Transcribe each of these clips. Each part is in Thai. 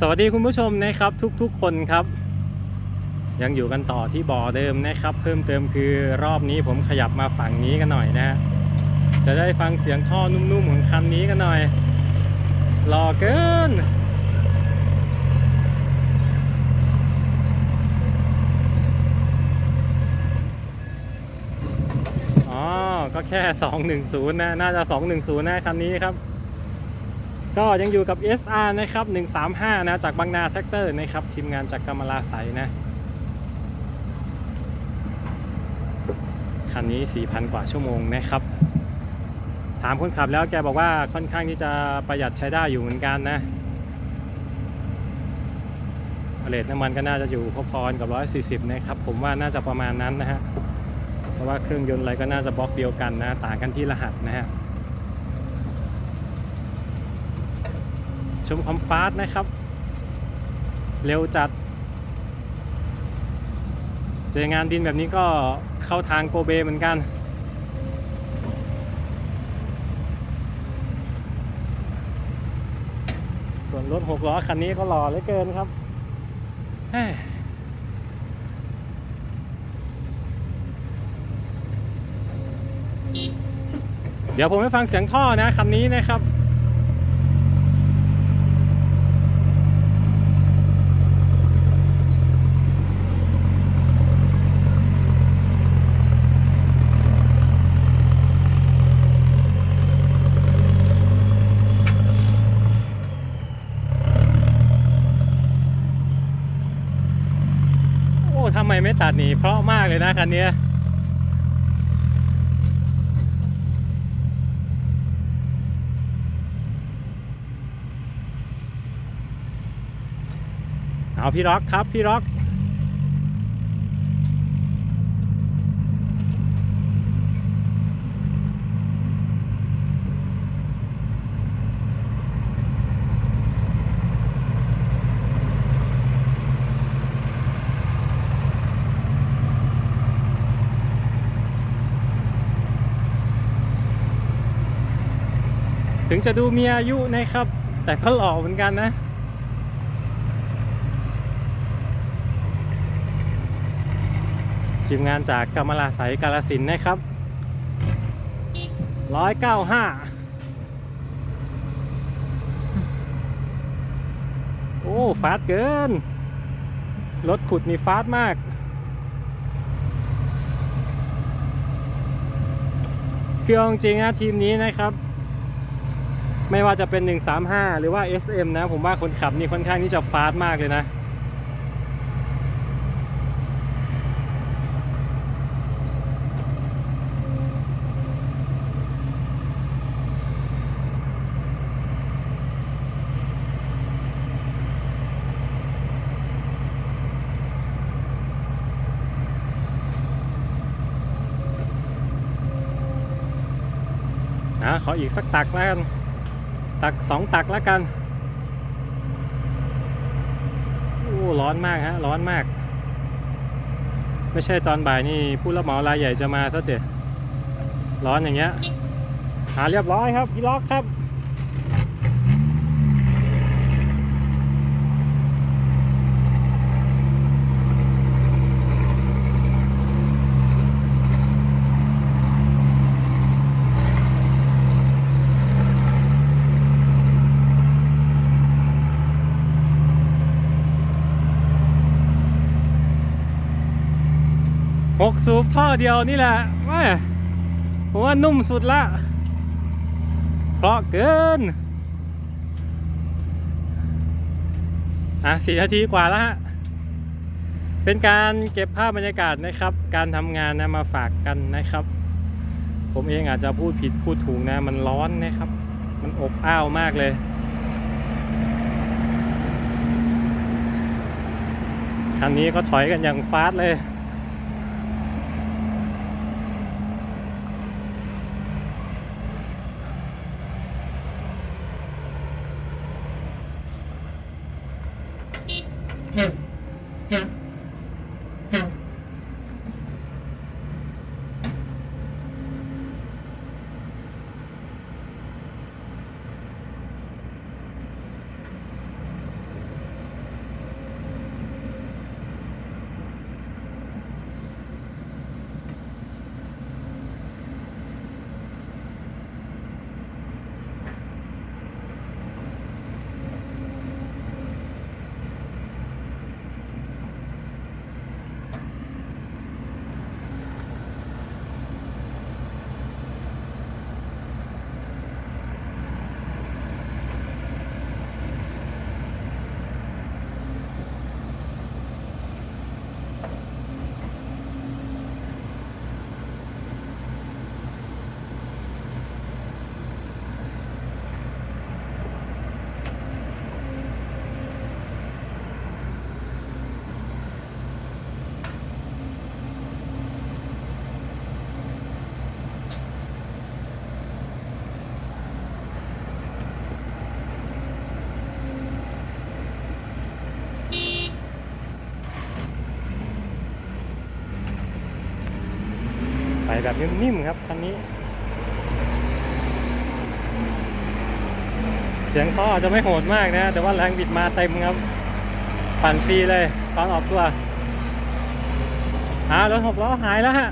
สวัสดีคุณผู้ชมนะครับทุกๆคนครับ ยังอยู่กันต่อที่บ่อเดิมนะครับ เพิ่มเติมคือรอบนี้ผมขยับมาฝั่งนี้กันหน่อยนะฮะจะได้ฟังเสียงท่อนุ่มๆของคันนี้กันหน่อยหล่อเกินอ๋อก็แค่ 210นะน่าจะ 210นะคันนี้ครับ ก็ยังอยู่กับ SR นะครับ 135 นะ จากบางนาแท็กเตอร์นะครับ ทีมงานจากกำมะลาใสนะ คันนี้ 4,000 กว่าชั่วโมงนะครับ ถามคนขับแล้วแกบอกว่าค่อนข้างที่จะประหยัดใช้ได้อยู่เหมือนกันนะเลทน้ำมันก็น่าจะอยู่พอๆกับ 140 นะครับ ผมว่าน่าจะประมาณนั้นนะฮะ เพราะว่าเครื่องยนต์อะไรก็น่าจะบล็อกเดียวกันนะ ต่างกันที่รหัสนะฮะ ชมความฟาสนะครับ เร็วจัด เจองานดินแบบนี้ก็เข้าทางโกเบเหมือนกัน ส่วนรถหกล้อคันนี้ก็หล่อเหลือเกินครับเฮ้ยเดี๋ยวผมให้ฟังเสียงท่อนะคันนี้นะครับ โอ้ ทำไมไม่ตัดหนีเพราะมากเลยนะคันนี้เอาพี่ร็อกครับพี่ร็อก ถึงจะดูมีอายุนะครับ แต่ก็หล่อเหมือนกันนะ ทีมงานจากกำมลาใสกาลสินนะครับร้อยเก้าห้าโอ้ฟาสต์เกิน รถขุดนี่ฟาสต์มาก คือเอาจริงนะทีมนี้นะครับ ไม่ว่าจะเป็น 135 หรือว่า SM นะ ผมว่าคนขับนี่ค่อนข้างที่จะฟาสมากเลยนะอะขออีกสักตักแล้วกัน ตักสองตักแล้วกันโอ้ร้อนมากฮะ ร้อนมาก ไม่ใช่ตอนบ่ายนี่ผู้รับเหมารายใหญ่จะมาซะเด็ดร้อนอย่างเงี้ยหาเรียบร้อยครับพี่ล็อกครับ กสูบท่อเดียวนี่แหละแม่ผมว่านุ่มสุดละ เพราะเกิน อะสี่นาทีกว่าแล้วฮะ เป็นการเก็บภาพบรรยากาศนะครับ การทำงานนะมาฝากกันนะครับ ผมเองอาจจะพูดผิดพูดถูกนะ มันร้อนนะครับ มันอบอ้าวมากเลยคันนี้ก็ถอยกันอย่างฟาสต์เลย แบบนิ่มๆครับคันนี้ เสียงท่อจะไม่โหดมากนะ แต่ว่าแรงบิดมาเต็มครับ ปั่นฟรีเลยตอนออกตัวอ่ารถหกล้อหายแล้วฮะ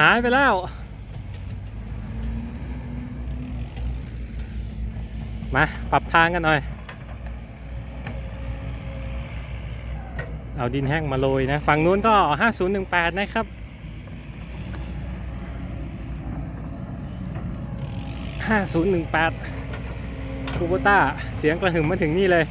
หายไปแล้ว มา ปรับทางกันหน่อย เอาดินแห้งมาโรยนะ ฝั่งนู้นก็ 5018 นะครับ 5018คูโบต้าเสียงกระหึ่มมาถึงนี่เลย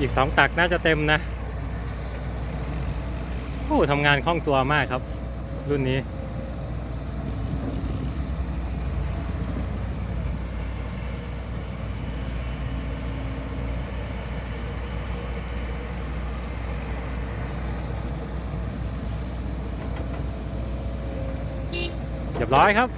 อีกสองตักน่าจะเต็มนะโอ้ทำงานคล่องตัวมากครับ รุ่นนี้ เรียบร้อยครับ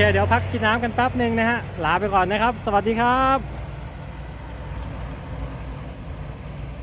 เดี๋ยวพักกินน้ำกันแป๊บหนึ่งนะฮะลาไปก่อนนะครับ สวัสดีครับ